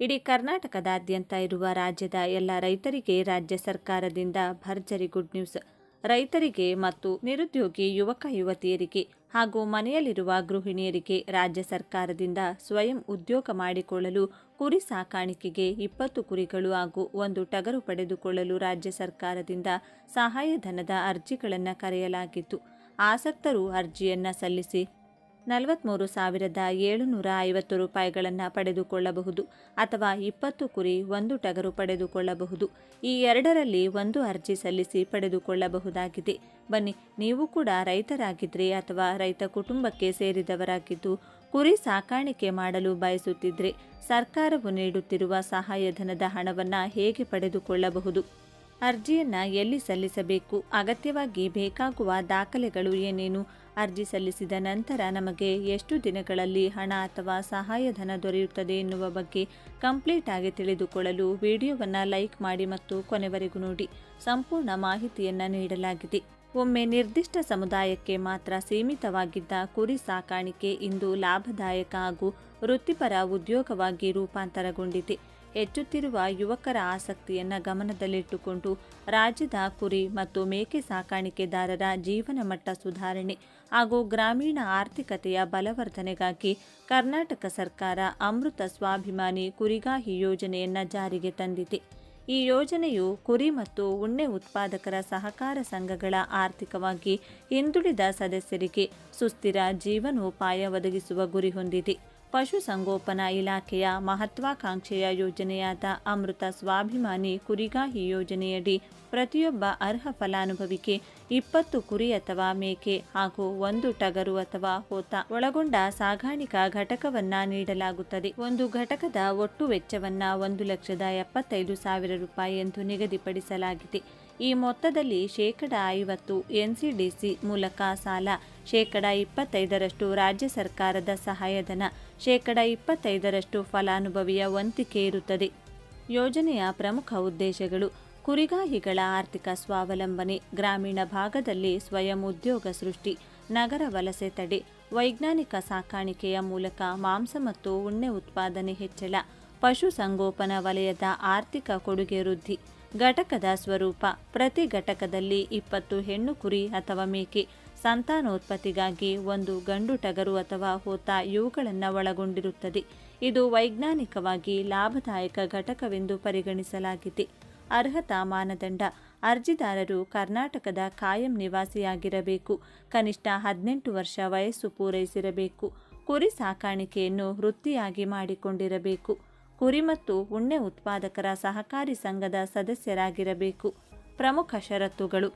ಇಡೀ ಕರ್ನಾಟಕದಾದ್ಯಂತ ಇರುವ ರಾಜ್ಯದ ಎಲ್ಲ ರೈತರಿಗೆ ರಾಜ್ಯ ಸರ್ಕಾರದಿಂದ ಭರ್ಜರಿ ಗುಡ್ ನ್ಯೂಸ್. ರೈತರಿಗೆ ಮತ್ತು ನಿರುದ್ಯೋಗಿ ಯುವಕ ಯುವತಿಯರಿಗೆ ಹಾಗೂ ಮನೆಯಲ್ಲಿರುವ ಗೃಹಿಣಿಯರಿಗೆ ರಾಜ್ಯ ಸರ್ಕಾರದಿಂದ ಸ್ವಯಂ ಉದ್ಯೋಗ ಮಾಡಿಕೊಳ್ಳಲು ಕುರಿ ಸಾಕಾಣಿಕೆಗೆ ಇಪ್ಪತ್ತು ಕುರಿಗಳು ಹಾಗೂ ಒಂದು ಟಗರು ಪಡೆದುಕೊಳ್ಳಲು ರಾಜ್ಯ ಸರ್ಕಾರದಿಂದ ಸಹಾಯಧನದ ಅರ್ಜಿಗಳನ್ನು ಕರೆಯಲಾಗಿತ್ತು. ಆಸಕ್ತರು ಅರ್ಜಿಯನ್ನು ಸಲ್ಲಿಸಿ ನಲವತ್ತ್ಮೂರು ಸಾವಿರದ ಏಳುನೂರ ಐವತ್ತು ರೂಪಾಯಿಗಳನ್ನು ಪಡೆದುಕೊಳ್ಳಬಹುದು ಅಥವಾ ಇಪ್ಪತ್ತು ಕುರಿ ಒಂದು ಟಗರು ಪಡೆದುಕೊಳ್ಳಬಹುದು. ಈ ಎರಡರಲ್ಲಿ ಒಂದು ಅರ್ಜಿ ಸಲ್ಲಿಸಿ ಪಡೆದುಕೊಳ್ಳಬಹುದಾಗಿದೆ. ಬನ್ನಿ, ನೀವು ಕೂಡ ರೈತರಾಗಿದ್ದರೆ ಅಥವಾ ರೈತ ಕುಟುಂಬಕ್ಕೆ ಸೇರಿದವರಾಗಿದ್ದು, ಕುರಿ ಸಾಕಾಣಿಕೆ ಮಾಡಲು ಬಯಸುತ್ತಿದ್ದರೆ ಸರ್ಕಾರವು ನೀಡುತ್ತಿರುವ ಸಹಾಯಧನದ ಹಣವನ್ನು ಹೇಗೆ ಪಡೆದುಕೊಳ್ಳಬಹುದು? ಅರ್ಜಿಯನ್ನು ಎಲ್ಲಿ ಸಲ್ಲಿಸಬೇಕು? ಅಗತ್ಯವಾಗಿ ಬೇಕಾಗುವ ದಾಖಲೆಗಳು ಏನೇನು? ಅರ್ಜಿ ಸಲ್ಲಿಸಿದ ನಂತರ ನಮಗೆ ಎಷ್ಟು ದಿನಗಳಲ್ಲಿ ಹಣ ಅಥವಾ ಸಹಾಯಧನ ದೊರೆಯುತ್ತದೆ ಎನ್ನುವ ಬಗ್ಗೆ ಕಂಪ್ಲೀಟ್ ಆಗಿ ತಿಳಿದುಕೊಳ್ಳಲು ವಿಡಿಯೋವನ್ನು ಲೈಕ್ ಮಾಡಿ ಮತ್ತು ಕೊನೆವರೆಗೂ ನೋಡಿ. ಸಂಪೂರ್ಣ ಮಾಹಿತಿಯನ್ನು ನೀಡಲಾಗಿದೆ. ಒಮ್ಮೆ ನಿರ್ದಿಷ್ಟ ಸಮುದಾಯಕ್ಕೆ ಮಾತ್ರ ಸೀಮಿತವಾಗಿದ್ದ ಕುರಿ ಸಾಕಾಣಿಕೆ ಇಂದು ಲಾಭದಾಯಕ ಹಾಗೂ ವೃತ್ತಿಪರ ಉದ್ಯೋಗವಾಗಿ ರೂಪಾಂತರಗೊಂಡಿದೆ. ಹೆಚ್ಚುತ್ತಿರುವ ಯುವಕರ ಆಸಕ್ತಿಯನ್ನು ಗಮನದಲ್ಲಿಟ್ಟುಕೊಂಡು ರಾಜ್ಯದ ಕುರಿ ಮತ್ತು ಮೇಕೆ ಸಾಕಾಣಿಕೆದಾರರ ಜೀವನ ಮಟ್ಟ ಸುಧಾರಣೆ ಹಾಗೂ ಗ್ರಾಮೀಣ ಆರ್ಥಿಕತೆಯ ಬಲವರ್ಧನೆಗಾಗಿ ಕರ್ನಾಟಕ ಸರ್ಕಾರ ಅಮೃತ ಸ್ವಾಭಿಮಾನಿ ಕುರಿಗಾಹಿ ಯೋಜನೆಯನ್ನು ಜಾರಿಗೆ ತಂದಿದೆ. ಈ ಯೋಜನೆಯು ಕುರಿ ಮತ್ತು ಉಣ್ಣೆ ಉತ್ಪಾದಕರ ಸಹಕಾರ ಸಂಘಗಳ ಆರ್ಥಿಕವಾಗಿ ಹಿಂದುಳಿದ ಸದಸ್ಯರಿಗೆ ಸುಸ್ಥಿರ ಜೀವನೋಪಾಯ ಒದಗಿಸುವ ಗುರಿ ಹೊಂದಿದೆ. ಪಶುಸಂಗೋಪನಾ ಇಲಾಖೆಯ ಮಹತ್ವಾಕಾಂಕ್ಷೆಯ ಯೋಜನೆಯಾದ ಅಮೃತ ಸ್ವಾಭಿಮಾನಿ ಕುರಿಗಾಹಿ ಯೋಜನೆಯಡಿ ಪ್ರತಿಯೊಬ್ಬ ಅರ್ಹ ಫಲಾನುಭವಿಗೆ ಇಪ್ಪತ್ತು ಕುರಿ ಅಥವಾ ಮೇಕೆ ಹಾಗೂ ಒಂದು ಟಗರು ಅಥವಾ ಹೋತ ಒಳಗೊಂಡ ಸಾಗಾಣಿಕಾ ಘಟಕವನ್ನ ನೀಡಲಾಗುತ್ತದೆ. ಒಂದು ಘಟಕದ ಒಟ್ಟು ವೆಚ್ಚವನ್ನ ಒಂದು ಲಕ್ಷದ ಎಪ್ಪತ್ತೈದು ಸಾವಿರ ರೂಪಾಯಿ ಎಂದು ನಿಗದಿಪಡಿಸಲಾಗಿದೆ. ಈ ಮೊತ್ತದಲ್ಲಿ ಶೇಕಡ ಐವತ್ತು ಎನ್ಸಿಡಿಸಿ ಮೂಲಕ ಸಾಲ, ಶೇಕಡ ಇಪ್ಪತ್ತೈದರಷ್ಟು ರಾಜ್ಯ ಸರ್ಕಾರದ ಸಹಾಯಧನ, ಶೇಕಡ ಇಪ್ಪತ್ತೈದರಷ್ಟು ಫಲಾನುಭವಿಯ ವಂತಿಕೆ ಇರುತ್ತದೆ. ಯೋಜನೆಯ ಪ್ರಮುಖ ಉದ್ದೇಶಗಳು ಕುರಿಗಾಹಿಗಳ ಆರ್ಥಿಕ ಸ್ವಾವಲಂಬನೆ, ಗ್ರಾಮೀಣ ಭಾಗದಲ್ಲಿ ಸ್ವಯಂ ಉದ್ಯೋಗ ಸೃಷ್ಟಿ, ನಗರ ವಲಸೆ ತಡೆ, ವೈಜ್ಞಾನಿಕ ಸಾಕಾಣಿಕೆಯ ಮೂಲಕ ಮಾಂಸ ಮತ್ತು ಉಣ್ಣೆ ಉತ್ಪಾದನೆ ಹೆಚ್ಚಳ, ಪಶುಸಂಗೋಪನಾ ವಲಯದ ಆರ್ಥಿಕ ಕೊಡುಗೆ ವೃದ್ಧಿ. ಘಟಕದ ಸ್ವರೂಪ. ಪ್ರತಿ ಘಟಕದಲ್ಲಿ ಇಪ್ಪತ್ತು ಹೆಣ್ಣು ಕುರಿ ಅಥವಾ ಮೇಕೆ, ಸಂತಾನೋತ್ಪತ್ತಿಗಾಗಿ ಒಂದು ಗಂಡು ಟಗರು ಅಥವಾ ಹೋತ ಇವುಗಳನ್ನು ಒಳಗೊಂಡಿರುತ್ತದೆ. ಇದು ವೈಜ್ಞಾನಿಕವಾಗಿ ಲಾಭದಾಯಕ ಘಟಕವೆಂದು ಪರಿಗಣಿಸಲಾಗಿದೆ. ಅರ್ಹತಾ ಮಾನದಂಡ. ಅರ್ಜಿದಾರರು ಕರ್ನಾಟಕದ ಕಾಯಂ ನಿವಾಸಿಯಾಗಿರಬೇಕು. ಕನಿಷ್ಠ ಹದಿನೆಂಟು ವರ್ಷ ವಯಸ್ಸು ಪೂರೈಸಿರಬೇಕು. ಕುರಿ ಸಾಕಾಣಿಕೆಯನ್ನು ವೃತ್ತಿಯಾಗಿ ಮಾಡಿಕೊಂಡಿರಬೇಕು. ಕುರಿ ಮತ್ತು ಉಣ್ಣೆ ಉತ್ಪಾದಕರ ಸಹಕಾರಿ ಸಂಘದ ಸದಸ್ಯರಾಗಿರಬೇಕು. ಪ್ರಮುಖ ಷರತ್ತುಗಳು.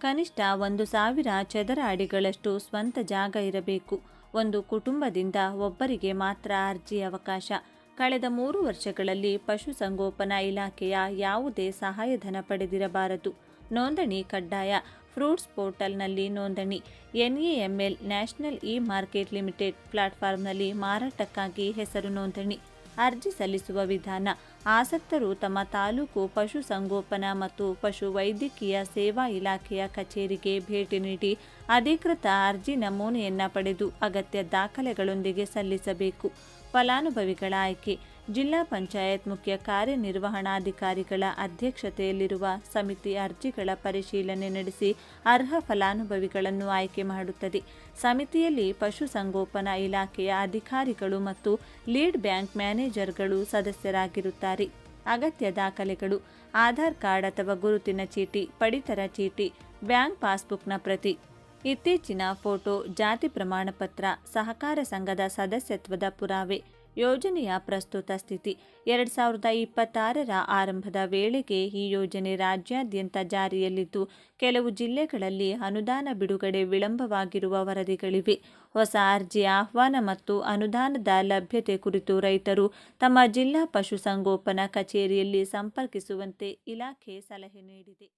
ಕನಿಷ್ಠ ಒಂದು ಸಾವಿರ ಚದರ ಅಡಿಗಳಷ್ಟು ಸ್ವಂತ ಜಾಗ ಇರಬೇಕು. ಒಂದು ಕುಟುಂಬದಿಂದ ಒಬ್ಬರಿಗೆ ಮಾತ್ರ ಅರ್ಜಿ ಅವಕಾಶ. ಕಳೆದ ಮೂರು ವರ್ಷಗಳಲ್ಲಿ ಪಶುಸಂಗೋಪನಾ ಇಲಾಖೆಯ ಯಾವುದೇ ಸಹಾಯಧನ ಪಡೆದಿರಬಾರದು. ನೋಂದಣಿ ಕಡ್ಡಾಯ ಫ್ರೂಟ್ಸ್ ಪೋರ್ಟಲ್ನಲ್ಲಿ ನೋಂದಣಿ. NEML national e market limited ಪ್ಲಾಟ್ಫಾರ್ಮ್ನಲ್ಲಿ ಮಾರಾಟಕ್ಕಾಗಿ ಹೆಸರು ನೋಂದಣಿ. ಅರ್ಜಿ ಸಲ್ಲಿಸುವ ವಿಧಾನ. ಆಸಕ್ತರು ತಮ್ಮ ತಾಲೂಕು ಪಶುಸಂಗೋಪನಾ ಮತ್ತು ಪಶು ವೈದ್ಯಕೀಯ ಸೇವಾ ಇಲಾಖೆಯ ಕಚೇರಿಗೆ ಭೇಟಿ ನೀಡಿ ಅಧಿಕೃತ ಅರ್ಜಿ ನಮೂನೆಯನ್ನು ಪಡೆದು ಅಗತ್ಯ ದಾಖಲೆಗಳೊಂದಿಗೆ ಸಲ್ಲಿಸಬೇಕು. ಫಲಾನುಭವಿಗಳ ಆಯ್ಕೆ. ಜಿಲ್ಲಾ ಪಂಚಾಯತ್ ಮುಖ್ಯ ಕಾರ್ಯನಿರ್ವಹಣಾಧಿಕಾರಿಗಳ ಅಧ್ಯಕ್ಷತೆಯಲ್ಲಿರುವ ಸಮಿತಿ ಅರ್ಜಿಗಳ ಪರಿಶೀಲನೆ ನಡೆಸಿ ಅರ್ಹ ಫಲಾನುಭವಿಗಳನ್ನು ಆಯ್ಕೆ ಮಾಡುತ್ತದೆ. ಸಮಿತಿಯಲ್ಲಿ ಪಶುಸಂಗೋಪನಾ ಇಲಾಖೆಯ ಅಧಿಕಾರಿಗಳು ಮತ್ತು ಲೀಡ್ ಬ್ಯಾಂಕ್ ಮ್ಯಾನೇಜರ್ಗಳು ಸದಸ್ಯರಾಗಿರುತ್ತಾರೆ. ಅಗತ್ಯ ದಾಖಲೆಗಳು, ಆಧಾರ್ ಕಾರ್ಡ್ ಅಥವಾ ಗುರುತಿನ ಚೀಟಿ, ಪಡಿತರ ಚೀಟಿ, ಬ್ಯಾಂಕ್ ಪಾಸ್ಬುಕ್ನ ಪ್ರತಿ, ಇತ್ತೀಚಿನ ಫೋಟೋ, ಜಾತಿ ಪ್ರಮಾಣಪತ್ರ, ಸಹಕಾರ ಸಂಘದ ಸದಸ್ಯತ್ವದ ಪುರಾವೆ ಯೋಜನೆಯ ಪ್ರಸ್ತುತ ಸ್ಥಿತಿ. ಎರಡು ಸಾವಿರದ ಇಪ್ಪತ್ತಾರರ ಆರಂಭದ ವೇಳೆಗೆ ಈ ಯೋಜನೆ ರಾಜ್ಯಾದ್ಯಂತ ಜಾರಿಯಲ್ಲಿದ್ದು, ಕೆಲವು ಜಿಲ್ಲೆಗಳಲ್ಲಿ ಅನುದಾನ ಬಿಡುಗಡೆ ವಿಳಂಬವಾಗಿರುವ ವರದಿಗಳಿವೆ. ಹೊಸ ಅರ್ಜಿ ಆಹ್ವಾನ ಮತ್ತು ಅನುದಾನದ ಲಭ್ಯತೆ ಕುರಿತು ರೈತರು ತಮ್ಮ ಜಿಲ್ಲಾ ಪಶುಸಂಗೋಪನಾ ಕಚೇರಿಯಲ್ಲಿ ಸಂಪರ್ಕಿಸುವಂತೆ ಇಲಾಖೆ ಸಲಹೆ ನೀಡಿದೆ.